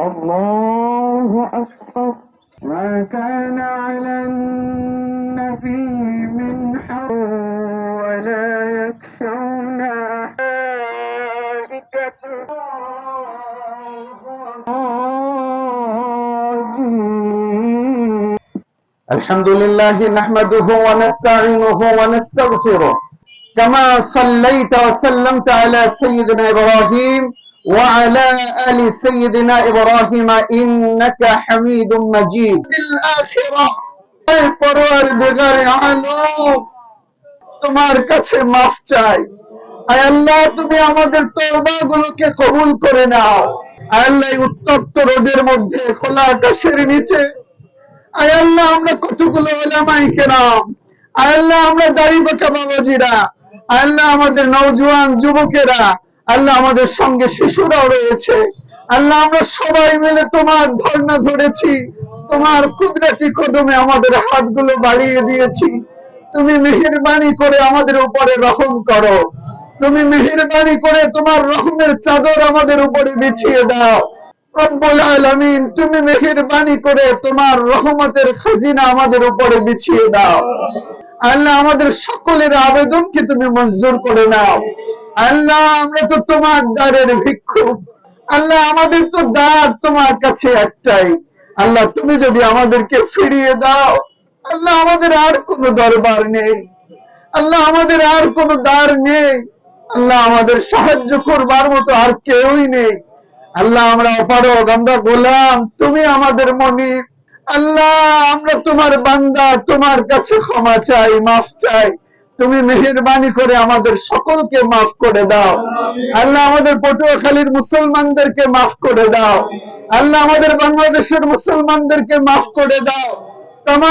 الله أكبر. ما كان على النبي من حق ولا يكشون ملائكة الحمد لله نحمده ونستعينه ونستغفره. كما صليت وسلمت على سيدنا إبراهيم وعلى آل سيدنا إبراهيم إنك حميد مجيد الآخرة أي পরওয়ারদিগার আলম তোমার কাছে মাফ চাই আয় আল্লাহ তুমি আমাদের তওবা গুলোকে কবুল করে নাও আয় আল্লাহ এই উত্তপ্ত রোদের মধ্যে খোলা আকাশের নিচে আয় আল্লাহ আমরা কতগুলো ওলামাই কেরাম আয় আল্লাহ আমরা দাড়ি বাঁকা বাবাজিরা আয় আল্লাহ আমাদের নওজোয়ান যুবকেরা আল্লাহ আমাদের সঙ্গে শিশুরাও রয়েছে। আল্লাহ, আমরা সবাই মিলে তোমার ধর্ণা ধরেছি। তোমার কুদরতি কদমে আমাদের হাতগুলো বাড়িয়ে দিয়েছি। তুমি মেহেরবানি করে আমাদের উপরে রহম করো। তুমি মেহেরবানি করে তোমার রহমের চাদর আমাদের উপরে বিছিয়ে দাও। রব্বুল আলামিন, তুমি মেহেরবানি করে তোমার রহমতের খাজিনা আমাদের উপরে বিছিয়ে দাও। আল্লাহ, আমাদের সকলের আবেদনকে তুমি মঞ্জুর করে নাও। আল্লাহ আমরা তো তোমার দ্বারের ভিক্ষুক আল্লাহ, আমাদের তো দ্বার তোমার কাছে একটাই। আল্লাহ, তুমি যদি আমাদেরকে ফিরিয়ে দাও, আল্লাহ, আমাদের আর কোনো দরবার নেই। আল্লাহ, আমাদের আর কোনো দ্বার নেই। আল্লাহ, আমাদের সাহায্য করবার মতো আর কেউই নেই। আল্লাহ, আমরা অপারগ, আমরা গোলাম, তুমি আমাদের মনি আল্লাহ, আমরা তোমার বান্দা, তোমার কাছে ক্ষমা চাই, মাফ চাই। তুমি মেহরবানি করে আমাদের সকলকে মাফ করে দাও। আল্লাহ আমাদের পটুয়াখালীর মুসলমানদেরকে মাফ করে দাও। আল্লাহ আমাদের বাংলাদেশের মুসলমানদেরকে মাফ করে দাও। তাম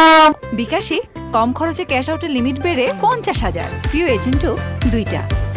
বিকাশে কম খরচে ক্যাশ আউটের লিমিট বেড়ে পঞ্চাশ হাজার। প্রিয় এজেন্টও দুইটা।